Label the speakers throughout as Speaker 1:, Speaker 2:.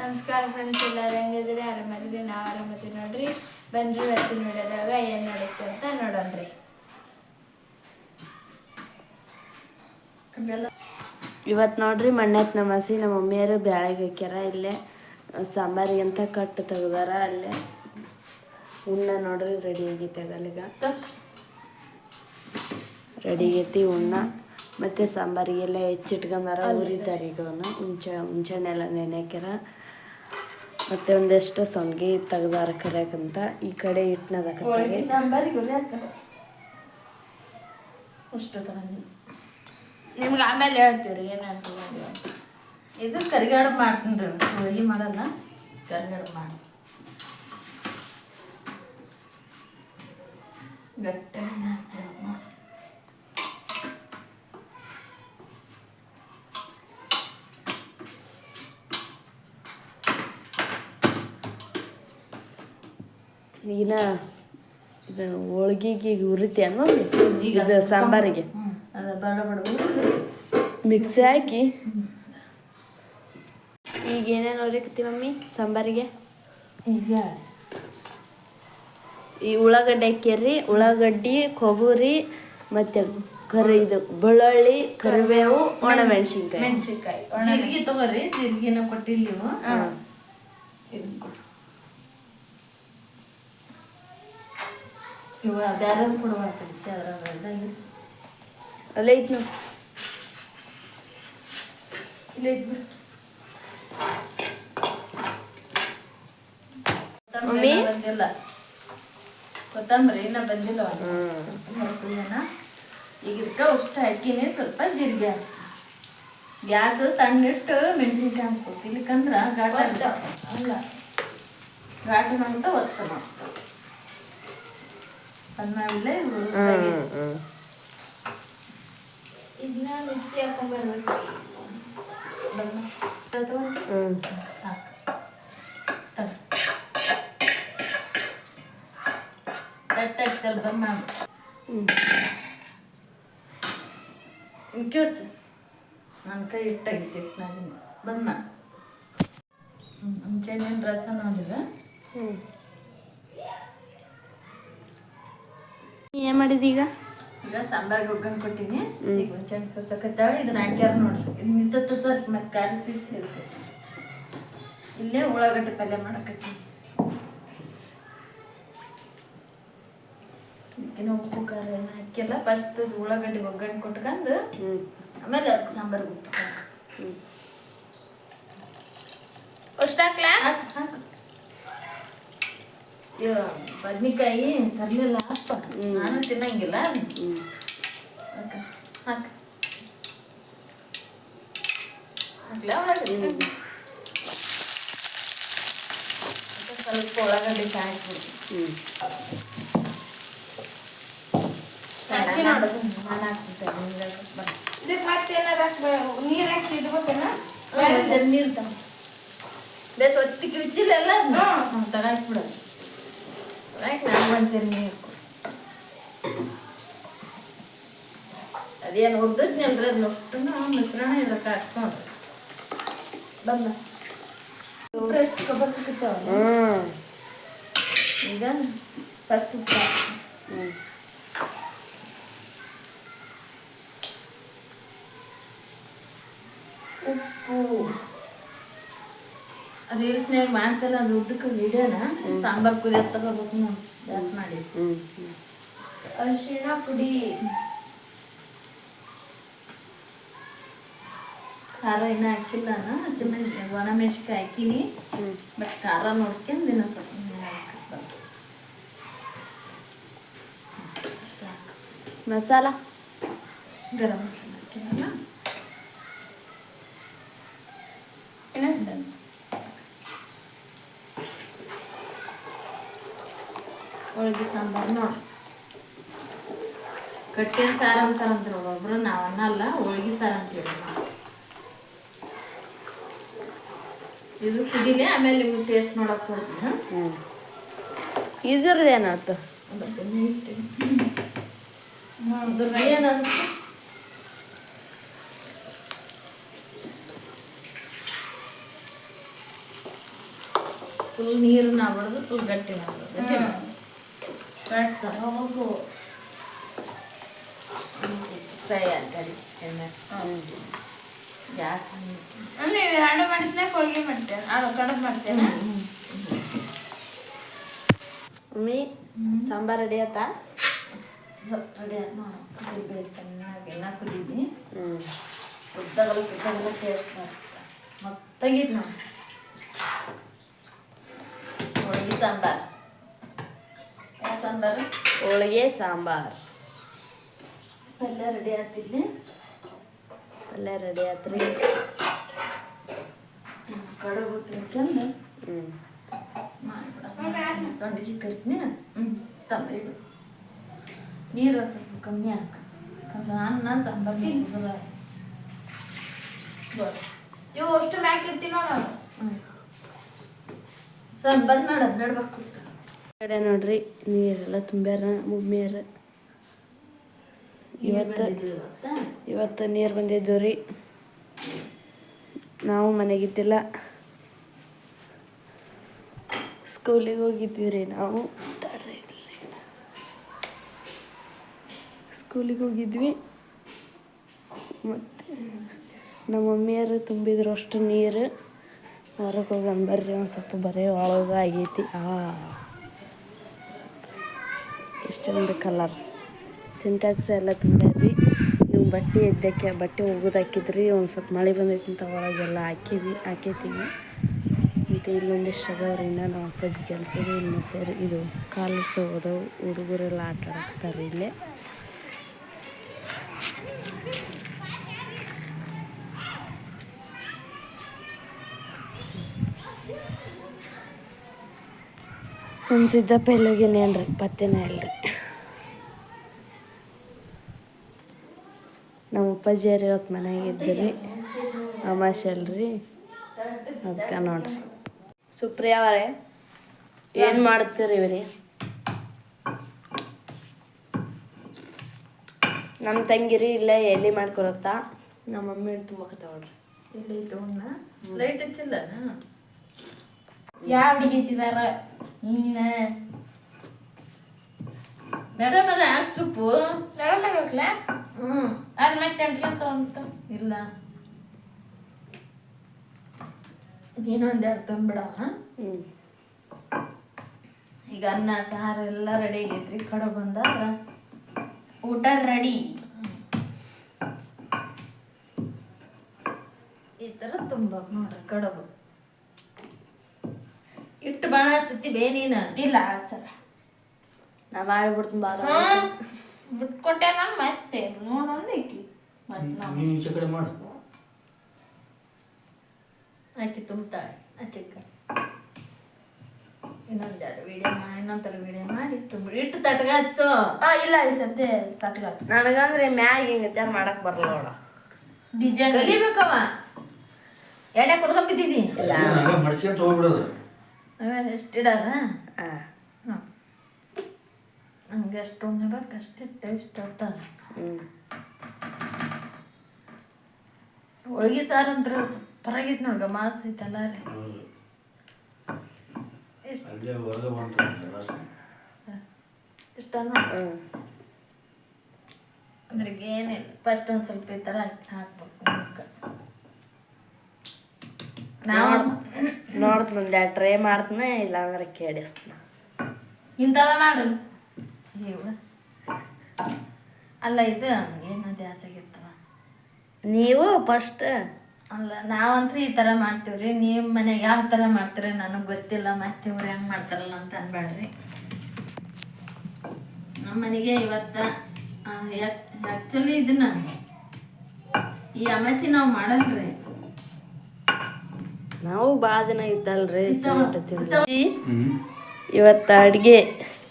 Speaker 1: ನಮಸ್ಕಾರ ಫ್ರೆಂಡ್ಸ್ ಎಲ್ಲರೂ ಹೆಂಗಿದ್ರೆ ಆರಾಮದ್ರಿ? ನಾವು ಆರಾಮದೀವಿ ನೋಡ್ರಿ. ಬನ್ರಿ ಇವತ್ತಿನ ವಿಡಿಯೋದಾಗ ಏನು ನಡೀತೆ ಅಂತ ನೋಡೋಣ್ರಿ.
Speaker 2: ಇವತ್ತು ನೋಡ್ರಿ ಮಣ್ಣೆತ್ ನಮಸಿ ನಮ್ಮ ಮಮ್ಮಿಯರು ಬ್ಯಾಳೆಗೆ ಹಾಕ್ಯಾರ. ಇಲ್ಲೇ ಸಾಂಬಾರಿಗೆ ಅಂತ ಕಟ್ಟು ತೆಗ್ದಾರ ಅಲ್ಲೇ ಉಣ್ಣ ನೋಡ್ರಿ ರೆಡಿ ಆಗೈತೆ ಅಲ್ಲಿಗ ರೆಡಿ ಆಗೈತಿ ಉಣ್ಣ. ಮತ್ತು ಸಾಂಬಾರಿಗೆಲ್ಲ ಹೆಚ್ಚಿಟ್ಕೊಂಡಾರ ಉರಿತಾರೆ ಈಗ ಹುಂಚೆ ಹುಂಚೆಣ್ಣೆಲ್ಲ ನೆನೆ ಹಾಕ್ಯಾರ. ಮತ್ತು ಒಂದಷ್ಟು ಸೊಂಡ್ಗಿ ತೆಗ್ದಾರ ಕರಿಯಾಕಂತ ಈ ಕಡೆ
Speaker 3: ಹಾಕಲ್ಲ ಅಷ್ಟು
Speaker 1: ನಿಮ್ಗೆ ಆಮೇಲೆ ಹೇಳ್ತೀವಿ ರೀ
Speaker 3: ಇದು ಕರಿಗಾಡು ಮಾಡ್ತೀನಿ ರೀ ಹೋಳಿಗೆ ಮಾಡಲ್ಲ ಕರಿಗಾಡು ಮಾಡಿ. ಗಟ್ಟಿ
Speaker 2: ಈಗಿನ ಇದು ಹೋಳ್ಗಿಗೆ ಉರಿತಿ ಅನ್ನೋದು
Speaker 3: ಈಗ
Speaker 2: ಇದು ಸಾಂಬಾರಿಗೆ. ಮಿಕ್ಸಿ ಹಾಕಿ. ಈಗ ಏನೇನು ಹೊರಿಕತ್ತಿ ಮಮ್ಮಿ ಸಾಂಬಾರಿಗೆ?
Speaker 3: ಈಗ
Speaker 2: ಈ ಉಳ್ಳಾಗಡ್ಡೆ ಹಾಕಿರಿ ಉಳ್ಳಾಗಡ್ಡಿ ಕೊಬ್ಬರಿ ಮತ್ತು ಕರಿ ಇದು ಬೆಳ್ಳುಳ್ಳಿ ಕರಿಬೇವು ಒಣ
Speaker 1: ಮೆಣಸಿನ್ಕಾಯಿ.
Speaker 3: ಜೀರಿಗೆ ತಗೋರಿ ಜೀರಿಗೆನ ಕೊಟ್ಟಿಲ್ಲ ನೀವು. ಇದನ್ನ ಕೊಡು ಕೂಡ ಕೊಡುವ ಅದ್ರಾಗ
Speaker 2: ಅಲ್ಲೇ ಐತಿ ನೋಡಿ.
Speaker 3: ಇಲ್ಲ ಬಂದಿಲ್ಲ. ಕೊತ್ತಂಬರಿ ಇನ್ನ ಬಂದಿಲ್ಲ ಈಗ ಇದಕ್ಕೆ ಉಷ್ಟು ಹಾಕಿನಿ ಸ್ವಲ್ಪ ಜೀರಿಗೆ ಗ್ಯಾಸ್ ಸಣ್ಣ ಇಟ್ಟು ಮೆಣಸಿನ್ಕಾಯಿ ಹಾಕ್ಬೇಕು. ಇಲ್ಲಿಕಂದ್ರ ಘಾಟ. ಅಲ್ಲ. ಘಾಟನ ಅಂತ ಒತ್ತ
Speaker 1: ಇದನ್ನ ಮಿಕ್ಸಿ ಹಾಕೊಂಡ್ಬರ್ಬೇಕು
Speaker 2: ಹ್ಞೂ
Speaker 3: ಸ್ವಲ್ಪ ಮಾಡಿ
Speaker 2: ಹ್ಞೂ
Speaker 3: ಇಂಕ್ಯೂಚ್ ನನ್ನ ಕೈ ಇಟ್ಟಾಗಿತ್ತು ನಾನು ಬಂದ್ ಮುಂಚೆ ರಸ ನೋಡಿದ
Speaker 2: ಹ್ಞೂ ಏನು ಮಾಡಿದೀಗ ಈಗ?
Speaker 3: ಸಾಂಬಾರ್ ಒಗ್ಗರಣೆ ಕೊಟ್ಟಿನಿ. ಈಗ ಮುಂಚೆ ಹೊಸಕತ್ತಾಳೆ ಇದನ್ನ ಹಾಕ್ಯಾರ ನೋಡ್ರಿ. ಇದು ನಿಂತತ್ತ ಸರ್ ಮತ್ತೆ ಕಾಲಿಸಿ ಇಲ್ಲೇ ಉಳ್ಳಾಗಡ್ಡೆ ಪಲ್ಯ ಮಾಡಕತ್ತೀನಿ. ಏನೋ ಉಪ್ಪು ಖಾರ ಏನು ಹಾಕಿಲ್ಲ ಫಸ್ಟ್ ಉಳ್ಳಾಗಡ್ಡೆ ಒಗ್ಗರಣೆ ಕೊಟ್ಕೊಂಡು ಆಮೇಲೆ ಅದಕ್ಕೆ ಸಾಂಬಾರ್ಗೆ ಉಪ್ಪು ಖಾರ
Speaker 2: ಹ್ಞೂ
Speaker 1: ಅಷ್ಟು ಹಾಕ್ಲಾ
Speaker 3: ಹಾಕ್ ಹಾಕ್ ಬದ್ನಿಕಾಯಿ ತರಲಿಲ್ಲ ಅಪ್ಪ. ನಾನು ತಿನ್ನಂಗಿಲ್ಲ. ಸ್ವಲ್ಪ ಒಳಗಡೆ ಹಾಕ್ಬಿಡಿ
Speaker 1: ನೀರು ಹಾಕಿ ಇಡ್ಬೇಕೇನ
Speaker 3: ನೀರು ತಗೋ. ಬೇಸ್ ಒತ್ತಿಗೆ ಹ್ಞೂ ತಗಾಕ್ಬಿಡೋದು
Speaker 1: ಆಯ್ತು ನಾನು ಒಂದ್ಸರಿ ನೀರು
Speaker 3: ಅದೇನು ಹುಡ್ದದ್ನಲ್ರಿ ಅದನ್ನ ಅಷ್ಟು ಮಿಶ್ರಣ ಇದ್ರಕ್ಕೆ ಹಾಕ್ಕೊಂಡ್ರಿ ಬಂದ ಎಷ್ಟು ಕಬ್ಬರ್ ಸಿಕ್ಕತ್ತಾವ
Speaker 2: ಹ್ಞೂ
Speaker 3: ಈಗ ಫಸ್ಟ್ ಉಪ್ಪು ಹಾಕು.
Speaker 2: ಹ್ಞೂ
Speaker 3: ಉಪ್ಪು ರೀಲ್ಸ್ನಾಗ ಮಾಡ್ತಲ್ಲ ಅದು ಉದ್ದಕ್ಕೆ ವಿಡಿಯೋನ ಸಾಂಬಾರ್ ಪುಡಿ ತಗೋಬೇಕು ನಾನು ಜಾಸ್ತಿ ಮಾಡಿ.
Speaker 1: ಅರಿಶಿಣ ಪುಡಿ.
Speaker 3: ಖಾರ ಇನ್ನೂ ಹಾಕಿಲ್ಲ ನಾನು. ಹಸಿಮೆಣಸಿನ ಒಣ ಮೆಣಸಿನ್ಕಾಯಿ ಹಾಕಿನಿ ಬಟ್ ಖಾರ ನೋಡ್ಕೊಂಡು ದಿನ ಸ್ವಲ್ಪ
Speaker 2: ಮಸಾಲ?
Speaker 3: ಗರಂ ಮಸಾಲ ಹಾಕಿನಲ್ಲ
Speaker 1: ಇನ್ನೊಂದು ಸರಿ
Speaker 3: ಹೋಳಿಗೆ ಸಾಂಬಾರು ನೋಡಿ ಕಟ್ಟಿನ ಸಾರು ಅಂತಾರಂದ್ರೆ ಒಬ್ಬೊಬ್ರು ನಾವು ಅನ್ನಲ್ಲ ಹೋಳಿಗೆ ಸಾರು ಅಂತೀವಿ ನಾವು. ಇದು ಕುದಿಲಿ ಆಮೇಲೆ ನಿಮ್ಗೆ ಟೇಸ್ಟ್ ನೋಡಕ್ ಕೊಡ್ತೀನಿ
Speaker 2: ಹ್ಞೂ ಇದ್ರದ್ದೇನಾಯ್ತು
Speaker 3: ಏನಾಗುತ್ತೆ ಫುಲ್ ನೀರನ್ನ ಬಡ್ದು ಫುಲ್ ಗಟ್ಟಿ ಆಗ್ಬಾರ್ದು ಕಟ್ಟ ಹೋಗು ಫ್ರೈ ಆಗ್ತದೆ ಎಣ್ಣೆ ಗ್ಯಾಸ್
Speaker 1: ನೀವು ಎರಡು ಮಾಡಿದ್ನ ಹೋಳಿಗೆ ಮಾಡ್ತೇನೆ ಅಲ್ಲ ಕಡುಬು ಮಾಡ್ತೇನೆ
Speaker 2: ಮಮ್ಮಿ ಸಾಂಬಾರ್ ರೆಡಿ ಆತಾ
Speaker 3: ರೆಡಿ ಆಯ್ತು ಚೆನ್ನಾಗಿ ಎಲ್ಲ ಕುದಿದ್ವಿ
Speaker 2: ಹ್ಞೂ
Speaker 3: ಉದ್ದಗಲ ಕುದ್ದಗಲ ಟೇಸ್ಟ್ ಮಸ್ತಾಗಿತ್ತು ನಾವು ಹೋಳಿಗೆ ಸಾಂಬಾರು ಸಾಂಬಾರು?
Speaker 2: ಹೋಳಿಗೆ ಸಾಂಬಾರು.
Speaker 3: ಪಲ್ಯ ರೆಡಿ ಆಗ್ತಿದ್ದೆ
Speaker 2: ಪಲ್ಯ ರೆಡಿ ಆತ್ರಿ.
Speaker 3: ಕಡುಬು ತಿನ್ಕೊಂಡು
Speaker 2: ಹ್ಞೂ
Speaker 3: ಮಾಡ್ಬಿಡ ಸಂಡಿಗೆ ಕರಿತೀನಿ ಹ್ಞೂ ತಂಬಿಡು ನೀರು ಒಂದ್ ಸ್ವಲ್ಪ ಕಮ್ಮಿ ಹಾಕ. ಅನ್ನ ಸಾಂಬಾರು. ಬರ್.
Speaker 1: ಇವು ಅಷ್ಟು ಮ್ಯಾಕ್ ಇಡ್ತೀನೋ ನಾನು
Speaker 3: ಹ್ಞೂ ಸ್ವಲ್ಪ ಬಂದ್ ಮಾಡೋದು ನಡ್ಬೇಕು
Speaker 2: ಕಡೆ ನೋಡ್ರಿ ನೀರೆಲ್ಲ ತುಂಬ್ಯಾರ ಮಮ್ಮಿಯರ ಇವತ್ತು ಇವತ್ತು? ನೀರು ಬಂದಿದ್ದು ರೀ. ನಾವು ಮನೆಗಿದ್ದಿಲ್ಲ. ಸ್ಕೂಲಿಗೆ ಹೋಗಿದ್ವಿ ರೀ ನಾವು. ಸ್ಕೂಲಿಗೆ ಹೋಗಿದ್ವಿ. ಮತ್ತು ನಮ್ಮ ಮಮ್ಮಿಯರು ತುಂಬಿದ್ರು ಅಷ್ಟು ನೀರು. ಹೊರಗೆ ಹೋಗಿ ಬರ್ರಿ ಒಂದು ಸ್ವಲ್ಪ ಬರೀ ಒಳಗೆ ಆಗೈತಿ. ಆ. ಎಷ್ಟೊಂದು ಕಲರ್ ಸಿಂಟ್ಯಾಕ್ಸ್ ಎಲ್ಲ ತುಂಬ್ಯಾರಿ ನೀವು ಬಟ್ಟೆ ಎದ್ದಕ್ಕೆ, ಬಟ್ಟೆ ಒಗ್ದು ಒಂದು ಸ್ವಲ್ಪ ಮಳೆ ಬಂದೈತಿ ಅಂತ ಒಳಗೆಲ್ಲ ಹಾಕಿವಿ ಹಾಕೈತೀವಿ ಮತ್ತು ಇಲ್ಲೊಂದಿಷ್ಟು ಅದಾವ್ರಿ ಇನ್ನು ನಮ್ಮ ಅಪ್ಪಾಜಿ ಕೆಲಸದ ಇನ್ನು ಸೇರಿ, ಇದು ಕಾಲು ಹೋದವು ಹುಡುಗರೆಲ್ಲ ಆಟ ಆಡ್ತಾರೆ ಇಲ್ಲೇ. ನಮ್ಮ ಸಿದ್ದಪ್ಪ ಎಲ್ಲೋಗಿನೇನ್ರಿ ಪತ್ತೆನೇ ಇಲ್ರಿ ಅಪ್ಪಾಜಿಯರು ಇವತ್ತು ಮನೆಯಾಗ ಇದ್ದೀರಿ. ಅಮಾಸೆ ಅಲ್ರಿ. ಅದಕ್ಕೆ ನೋಡ್ರಿ. ಸುಪ್ರಿಯಾ ಅವರೇ ಏನು ಮಾಡ್ತೀರಿ ಇವ್ರಿ? ನಮ್ಮ ತಂಗಿರಿ ಇಲ್ಲೇ ಎಲ್ಲಿ ಮಾಡ್ಕೊಳತ್ತಾ? ನಮ್ಮ ಮಮ್ಮಿ ತುಂಬಕತ್ತವಳ್ರಿ
Speaker 3: ಇಲ್ಲಿ ತಗೊಂಡ ಲೈಟ್ ಹಚ್ಚಿಲ್ಲ
Speaker 1: ಯಾವ ಅಡಿಗೆ ಇಟ್ಟಿದಾರ? ಇನ್ನ
Speaker 3: ಬೇಡ ಬೇಡ ಯಾಕೆ ತುಪ್ಪು.
Speaker 1: ನಗಮಗಕ್ಲ
Speaker 3: ಹ್ಞೂ
Speaker 1: ಅದ್ ಮತ್ತೆ ಅಂಟ್ಕೊಂತ ಅಂತ
Speaker 3: ಇಲ್ಲ. ಇನ್ನೊಂದು ಎರಡು ತಂಬಿಡ
Speaker 2: ಹ್ಞೂ
Speaker 3: ಈಗ ಅನ್ನ ಸಾರು ಎಲ್ಲ ರೆಡಿ ಆಗೈತ್ರಿ. ಕಡೆ ಬಂದಾಗ
Speaker 1: ಊಟ ರೆಡಿ
Speaker 3: ಈ ಥರ ತುಂಬಕ್ ನೋಡ್ರಿ ಕಡುಬು ಇಟ್ಟು ಬಾಣ ಹಚ್ಚತಿ ಬೇ ನೀನು
Speaker 1: ಇಲ್ಲ ಆಚಾರ.
Speaker 2: ನಾ ಮಾಡಿಬಿಡ್ತೀನಿ ಬಾರ
Speaker 1: ಬಿಟ್ಕೊಟ್ಟೆ ನಾನು ಮತ್ತೆ ನೋಡೊಂದು ಇಕ್ಕಿ ಮತ್ತೆ ನಾನು
Speaker 4: ನೀನು ಈಚೆ ಕಡೆ ಮಾಡು.
Speaker 3: ಆಕಿ ತುಂಬ್ತಾಳೆ ಅಚ್ಚಕ್ಕ ಇನ್ನೊಂದೆರಡು ವಿಡಿಯೋ ಮಾಡಿ ಇನ್ನೊಂಥರ ವಿಡಿಯೋ ಮಾಡಿ ತುಂಬ ಇಟ್ಟು ತಟ್ಗ ಹಚ್ಚು.
Speaker 1: ಆ, ಇಲ್ಲ ಈ ಸದ್ಯ ತಟ್ಗ
Speaker 2: ನನಗಂದ್ರೆ ಮ್ಯಾಗ ಹಿಂಗ ಮಾಡಕ್ ಬರಲ್ಲ ನೋಡ.
Speaker 1: ಡಿಸೈನ್
Speaker 3: ಕಲಿಬೇಕವ ಎಣ್ಣೆ
Speaker 4: ಈಗ ಮಡ್ಸ್ಕೊಂತ ಹೋಗ್ಬಿಡೋದು
Speaker 3: ಎಷ್ಟು ಇಡೋದ? ನಮ್ಗೆ ಎಷ್ಟು ಉಣ್ಬೇಕು ಅಷ್ಟೇ ಟೇಸ್ಟ್
Speaker 2: ಹ್ಞೂ
Speaker 3: ಹೋಳ್ಗೆ ಸಾರು ಅಂದ್ರೆ ಸೂಪರ್ ಆಗೈತೆ ನೋಡ್ಗ ಮಾಸ್ ಐತಲ್ಲ ರೀ ಎಷ್ಟು
Speaker 4: ಹೊರಗೆ ಬಂತು
Speaker 3: ಇಷ್ಟ ನೋಡಿ ಅಂದ್ರೆ ಏನಿಲ್ಲ ಫಸ್ಟ್ ಒಂದು ಸ್ವಲ್ಪ ಈ ಥರ ಹಾಕ್ಬೇಕು. ನಾವು
Speaker 2: ನೋಡ್ತೀನಿ ಒಂದು ಟ್ರೈ ಮಾಡ್ತೀನಿ ಇಲ್ಲ ಅಂದ್ರೆ ಕೇಳಿಸ್ತೀನಿ.
Speaker 1: ಇಂಥದ ಮಾಡು.
Speaker 3: ಇವ್ಳು ಅಲ್ಲ ಇದು ಏನು ದ್ಯಾಸ ಆಗಿರ್ತವ?
Speaker 2: ನೀವು ಫಸ್ಟ್
Speaker 3: ಅಲ್ಲ ನಾವಂತ್ರಿ ಈ ಥರ ಮಾಡ್ತೀವ್ರಿ. ನಿಮ್ಮ ಮನೆಗೆ ಯಾವ ಥರ ಮಾಡ್ತೀರಿ ನನಗೆ ಗೊತ್ತಿಲ್ಲ ಮತ್ತೆ ಇವ್ರು ಹೆಂಗೆ ಮಾಡ್ತಾರಲ್ಲ ಅಂತ ಅನ್ಬೇಡ್ರಿ ನಮ್ಮ ಮನೆಗೆ ಇವತ್ತು ಆ್ಯಕ್ಚುಲಿ ಇದನ್ನ ಈ ಅಮಾಸಿ ನಾವು ಮಾಡಲ್ರಿ.
Speaker 2: ನಾವು ಭಾಳ ದಿನ ಇದ್ದಲ್ರಿ ಇವತ್ತು ಅಡುಗೆ.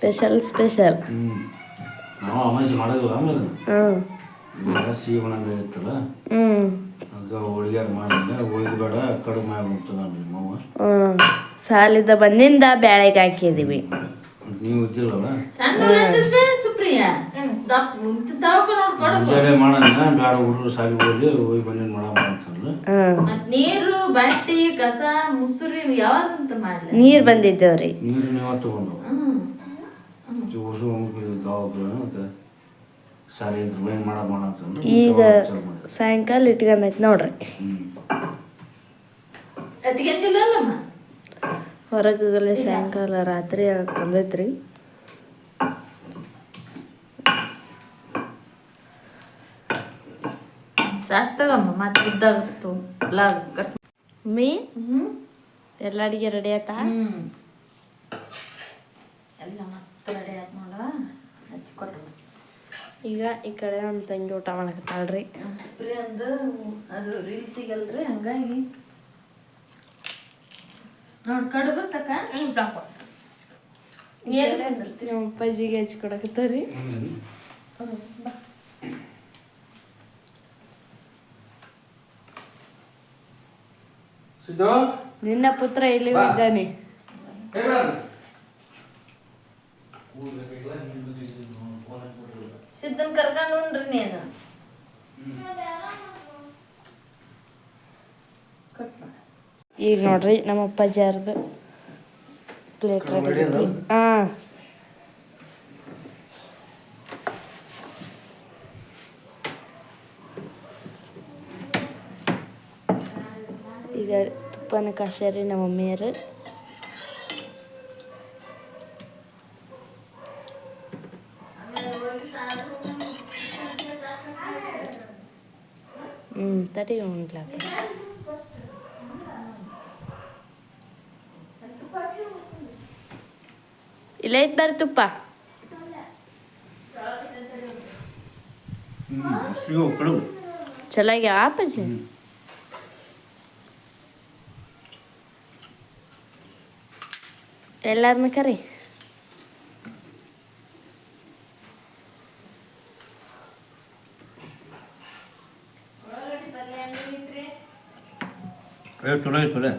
Speaker 2: ಸ್ಪೆಷಲ್ ಸ್ಪೆಷಲ್
Speaker 4: ಹ್ಞೂ ನಾವು ಅಮಾಸಿ ಮಾಡೋದು ಆಮೇಲೆ.
Speaker 2: ಹ್ಞೂ
Speaker 4: ಸಿಹಿ ಒಣಂಗೆ ಇತ್ತಲ್ಲ?
Speaker 2: ಹ್ಞೂ
Speaker 4: ಅದಕ್ಕೆ ಹೋಳಿಗೆ ಮಾಡಿದ್ದೆ. ಹೋಳಿಗೆ ಬೇಡ ಕಡಿಮೆ ಆಗ್ಬಿಡ್ತದ ನಿಮ್ಮವ್ವ
Speaker 2: ಹ್ಞೂ ಸಾಲಿದ ಬಂದಿಂದ ಬ್ಯಾಳೆಗೆ ಹಾಕಿದೀವಿ.
Speaker 4: ನೀವು ಇದ್ದಿಲ್ಲಲ್ಲ ಮುಂಜಾನೆ ಹುಡುಗರು ಸಾಲಿ ಹೋಗಿ ಹೋಗಿ ಬಂದಿನ ಮಾಡಮ್ಮ
Speaker 3: ನೀರು ಬಟ್ಟಿ ಕಸ ಮುಸುರಿ ಯಾವ್ದಂತ ಮಾಡ್ಲಿ?
Speaker 2: ನೀರು ಬಂದಿದ್ದೇವ್ರಿ.
Speaker 4: ನೀರು ನೀವು ತಗೊಂಡು.
Speaker 3: ಹ್ಮ್.
Speaker 4: ಹೊಸ ಗಾವ ಸಾರಿ ಇದ್ರ ಏನು ಮಾಡ ಮಾಡ ಅಂತಂದ್ರೆ
Speaker 2: ಈಗ ಸಾಯಂಕಾಲ ಇಟ್ಕೊಂಡೈತಿ ನೋಡ್ರಿ. ಹೊರಗಲೇ ಸಾಯಂಕಾಲ ರಾತ್ರಿ ಬಂದೈತ್ರಿ.
Speaker 3: ಮಮ್ಮಿ
Speaker 2: ಮೀ? ಎಲ್ಲ ಅಡಿಗೆ ರೆಡಿ ಆಯ್ತಾ?
Speaker 3: ಎಲ್ಲ ಮಸ್ತ್ ರೆಡಿ ಆಯ್ತು ನೋಡ. ಹಚ್ಕೊಟ್ರು
Speaker 2: ಈಗ ಈ ಕಡೆ ನಮ್ಮ ತಂಗಿ ಊಟ ಮಾಡಕತ್ತಾಳ್ರಿ.
Speaker 3: ಸುಪ್ರಿ ಅಂದು ಅದು ರೀಲ್ಸಿಗಲ್ರಿ ಹಂಗಾಗಿ ನೋಡಿ ಕಡುಬು ಸಕ
Speaker 2: ನಮ್ಮ ಅಪ್ಪಾಜಿಗೆ ಹಚ್ಕೊಡಕತ್ತಾರಿ ನಿನ್ನ ಪುತ್ರ ಇಲ್ಲಿ ಇದ್ದಾನೆ
Speaker 3: ಸಿದ್ದನ್ ಕರ್ಕೊಂಡು ಉಂಡ್ರಿ ನೀನು. ಕಟ್ ಮಾಡ
Speaker 2: ಈಗ ನೋಡ್ರಿ ನಮ್ಮ ಅಪ್ಪಾಜಿ ಯಾರ್ದು? ಪ್ಲೇಟ್ ರೆಡಿ ಹಾಂ. ಈಗ ತುಪ್ಪನ ಕಾಶ್ಯಾರಿ ನಮ್ಮ ಮಮ್ಮಿಯರು ಹ್ಞೂ ತಡಿ ಉಂಡ್ಲಾಕ ಇಲ್ಲ ಐತ್ ಬರ್ರಿ ತುಪ್ಪ
Speaker 4: ಹ್ಞೂ ಅಷ್ಟಿಗೆ ಕಡುಬು
Speaker 2: ಚಲೋ ಆಗ್ಯಾವ ಅಪ್ಪಾಜಿ ಎಲ್ಲಾರನ್ನ ಕರಿ
Speaker 4: ಏ ಚಲೋ ಐತೆ ಚಲೋ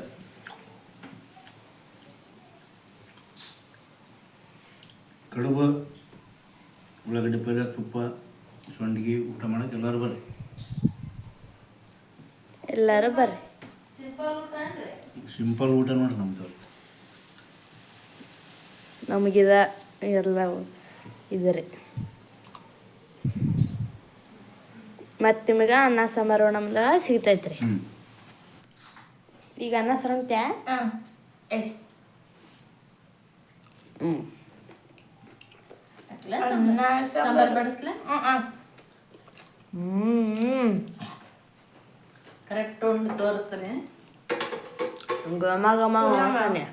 Speaker 4: ಕಡುಬು ಉಳ್ಳಾಗಡ್ಡಿ ಪಲ್ಯ ತುಪ್ಪ ಸಂಡಿಗೆ ಊಟ ಮಾಡಕ್ಕೆ ಎಲ್ಲರೂ ಬರ್ರಿ.
Speaker 2: ಎಲ್ಲರೂ ಬರ್ರಿ.
Speaker 4: ಸಿಂಪಲ್ ಊಟ ನೋಡ್ರಿ ನಮ್ದು
Speaker 2: ನಮಗಿದ ಎಲ್ಲ ಇದರಿ ಮತ್ತು ನಿಮಗೆ ಅನ್ನ ಸಾಂಬಾರು ನಮ್ದು ಸಿಗ್ತೈತ್ರಿ. ಈಗ ಅನ್ನ
Speaker 1: ಹಾಂ ಹೇಳಿ.
Speaker 2: ಹ್ಞೂ
Speaker 3: ಸಾಂಬಾರ್. ಬಡಿಸ್ಲಾ?
Speaker 2: ಹ್ಞೂ
Speaker 3: ಕರೆಕ್ಟ್ ಉಂಡು ತೋರಿಸ್ರಿ
Speaker 2: ಘಮ ಘಮ ವಾಸನೆ.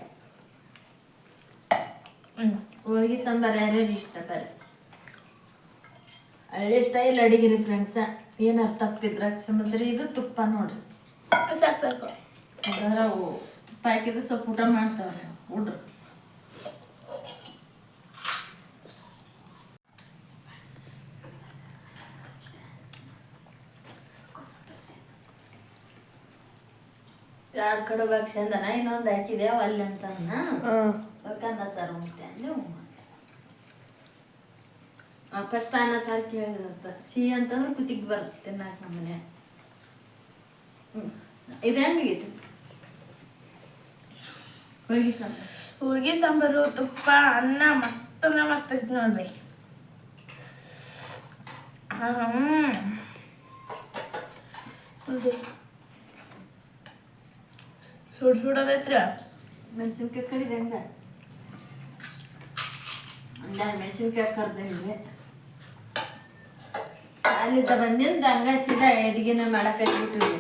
Speaker 3: ಹೋಳಿಗೆ ಸಾಂಬಾರ್ ಯಾರ್ಯಾರು ಇಷ್ಟ? ಬರ್ರಿ. ಹಳ್ಳಿ ಸ್ಟೈಲ್ ಅಡಿಗೆ ಫ್ರೆಂಡ್ಸ ಏನಾರು ತಪ್ಪಿದ್ರ ಕ್ಷಮದ್ರಿ ಇದು ತುಪ್ಪ ನೋಡ್ರಿ.
Speaker 1: ಸಾಕು ಸಾಕು
Speaker 3: ಅದರ ಅವು ತುಪ್ಪ ಹಾಕಿದ್ರೆ ಸ್ವಲ್ಪ ಊಟ ಮಾಡ್ತಾವ್ರಿ ಹುಡ್ರು. ಎರಡು ಕಡೆ ಬಾಗ್ ಚಂದನ ಇನ್ನೊಂದು ಹಾಕಿದೇವ ಅಲ್ಲಿ ಅಂತ ಅನ್ನ ಸಾರು ಉಂಟೆ ಆ ಫಸ್ಟ್ ಅನ್ನ ಸಾರು ಕೇಳಿದಂತ ಸಿಹಿ ಅಂತಂದ್ರೆ ಕುತ್ತಿಗೆ ಬರುತ್ತೆ ತಿನ್ನಾಕ ನಮ್ಮ ಮನೆ ಇದು ಹೆಂಗಾಗೈತಿ ಹೋಳಿಗೆ ಸಾಂಬಾರು.
Speaker 1: ಹೋಳಿಗೆ ಸಾಂಬಾರು ತುಪ್ಪ ಅನ್ನ ಮಸ್ತ್ ಅಂದ್ರೆ ಮಸ್ತ್ ಐತಿ ನೋಡ್ರಿ. ಸುಡ್ ಸುಡದೈತ್ರ
Speaker 3: ಮೆಣಸಿನ್ಕಾಯಿ ಕಡಿರಿ ಹೆಂಗ ಮೆಣಸಿನ್ಕಾಯಿ ಕರ್ದಂಗೆ ಅಲ್ಲಿಂದ ಬಂದಿಂದ ಹಂಗ ಸೀದಾ ಅಡ್ಗೆನ ಮಾಡಕ್ಕೆ ಹಚ್ಬಿಟ್ಟಿವಿ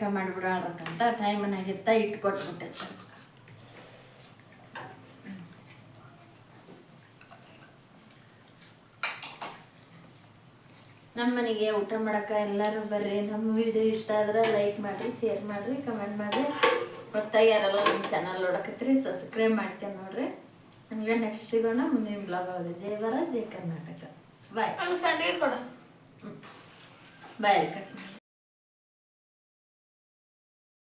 Speaker 3: ಊಟ ಮಾಡಿಬಿಡೋಣಕ್ಕಂತ ಟೈಮನಾಗಿತ್ತ ಇಟ್ಟು ಕೊಟ್ಬಿಟ್ಟೆ ನಮ್ಮ ಮನೆಗೆ ಊಟ ಮಾಡಕ್ಕೆ ಎಲ್ಲರೂ ಬರ್ರಿ. ನಮ್ಮ ವಿಡಿಯೋ ಇಷ್ಟ ಆದ್ರೆ ಲೈಕ್ ಮಾಡಿರಿ ಶೇರ್ ಮಾಡಿರಿ ಕಮೆಂಟ್ ಮಾಡಿರಿ. ಹೊಸ್ತಾಗಿ ಯಾರೆಲ್ಲ ನಮ್ಮ ಚಾನಲ್ ನೋಡಕತ್ರಿ ಸಬ್ಸ್ಕ್ರೈಬ್ ಮಾಡ್ಕೊಂಡು ನೋಡ್ರಿ. ನಮಗೆ ನೆಕ್ಸ್ಟ್ ಸಿಗೋಣ ಮುಂದಿನ ಬ್ಲಾಗ್ ಆಗೋದು ಜೈ ಭಾರತ್ ಜೈ ಕರ್ನಾಟಕ. ಬಾಯ್
Speaker 1: ಸಂಡೇ ಕೊಡ
Speaker 3: ಬಾಯ್